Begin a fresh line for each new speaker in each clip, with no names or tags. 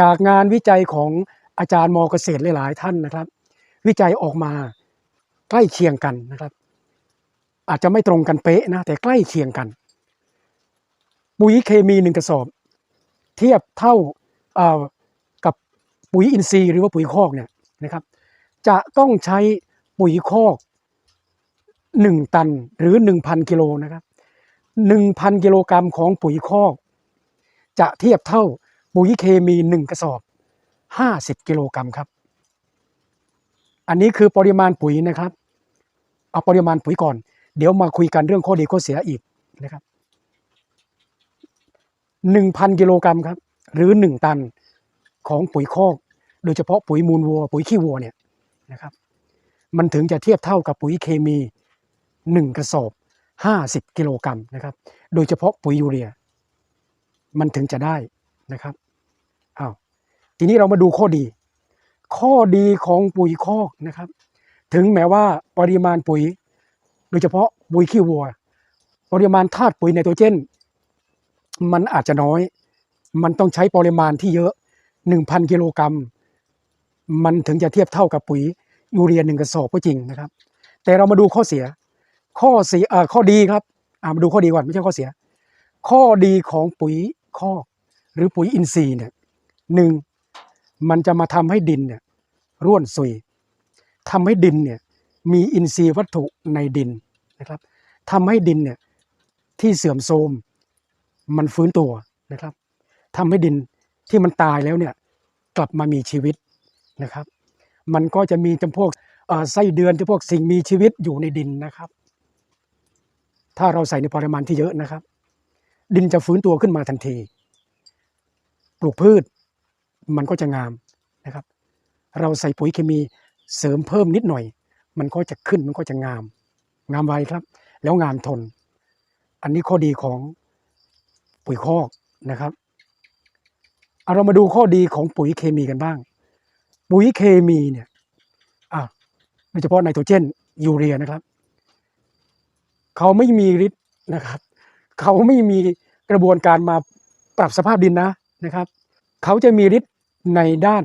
จากงานวิจัยของอาจารย์มอเกษตรหลายๆท่านนะครับ วิจัยออกมาใกล้เคียงกันนะครับ อาจจะไม่ตรงกันเป๊ะนะแต่ใกล้เคียงกัน ปุ๋ยเคมีหนึ่งกระสอบ เทียบเท่ากับปุ๋ยอินทรีย์หรือว่าปุ๋ยคอกเนี่ยนะครับ จะต้องใช้ปุ๋ยคอกหนึ่งตันหรือหนึ่งพันกิโลนะครับหนึ่งพันกิโลกรัมของปุ๋ยคอก จะเทียบเท่า ปุ๋ยเคมีหนึ่งกระสอบห้าสิบกิโลกรัมครับ อันนี้คือปริมาณปุ๋ยนะครับ เอาปริมาณปุ๋ยก่อน เดี๋ยวมาคุยกันเรื่องข้อดีข้อเสียอีกนะครับหนึ่งพันกิโลกรัมครับ หรือหนึ่งตันของปุ๋ยคอก โดยเฉพาะปุ๋ยมูลวัว ปุ๋ยขี้วัวเนี่ยนะครับ มันถึงจะเทียบเท่ากับปุ๋ยเคมีหนึ่งกระสอบห้าสิบกิโลกรัมนะครับ โดยเฉพาะปุ๋ยยูเรีย มันถึงจะได้นะครับ ทีนี้เรามาดูข้อดี ข้อดีของปุ๋ยคอกนะครับ ถึงแม้ว่าปริมาณปุ๋ย โดยเฉพาะปุ๋ยขี้วัว ปริมาณธาตุปุ๋ยไนโตรเจน มันอาจจะน้อย มันต้องใช้ปริมาณที่เยอะ 1,000 กิโลกรัม มันถึงจะเทียบเท่ากับปุ๋ยยูเรียหนึ่งกระสอบก็จริงนะครับ แต่เรามาดูข้อเสีย ข้อเสียข้อดีครับามาดูข้อดีก่อนไม่ใช่ข้อเสีย ข้อดีของปุ๋ยคอกหรือปุ๋ยอินทรีย์เนี่ยหนึ่ง มันจะมาทำให้ดินเนี่ยร่วนซุยทำให้ดินเนี่ยมีอินทรีย์วัตถุในดินนะครับทำให้ดินเนี่ยที่เสื่อมโทรมมันฟื้นตัวนะครับทำให้ดินที่มันตายแล้วเนี่ยกลับมามีชีวิตนะครับ มันก็จะมีจำพวกไส้เดือนจำพวกสิ่งมีชีวิตอยู่ในดินนะครับ ถ้าเราใส่ในปริมาณที่เยอะนะครับ ดินจะฟื้นตัวขึ้นมาทันที ปลูกพืช มันก็จะงามนะครับ เราใส่ปุ๋ยเคมีเสริมเพิ่มนิดหน่อย มันก็จะขึ้นมันก็จะงาม งามไวครับ แล้วงามทน อันนี้ข้อดีของปุ๋ยคอกนะครับเอาเรามาดูข้อดีของปุ๋ยเคมีกันบ้าง ปุ๋ยเคมีเนี่ยอะโดยเฉพาะไนโตรเจนยูเรียนะครับ เขาไม่มีฤทธิ์นะครับ เขาไม่มีกระบวนการมาปรับสภาพดินนะนะครับ เขาจะมีฤทธิ์ ในด้าน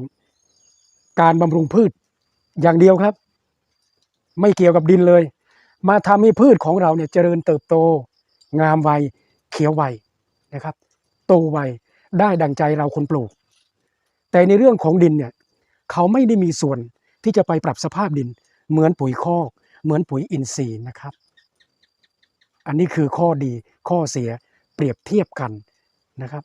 การบำรุงพืชอย่างเดียวครับ ไม่เกี่ยวกับดินเลย มาทำให้พืชของเราเนี่ยเจริญเติบโต งามไวเขียวไวนะครับ โตไวได้ดังใจเราคนปลูก แต่ในเรื่องของดินเนี่ยเขาไม่ได้มีส่วนที่จะไปปรับสภาพดิน เหมือนปุ๋ยคอกเหมือนปุ๋ยอินทรีย์นะครับ อันนี้คือข้อดีข้อเสียเปรียบเทียบกันนะครับ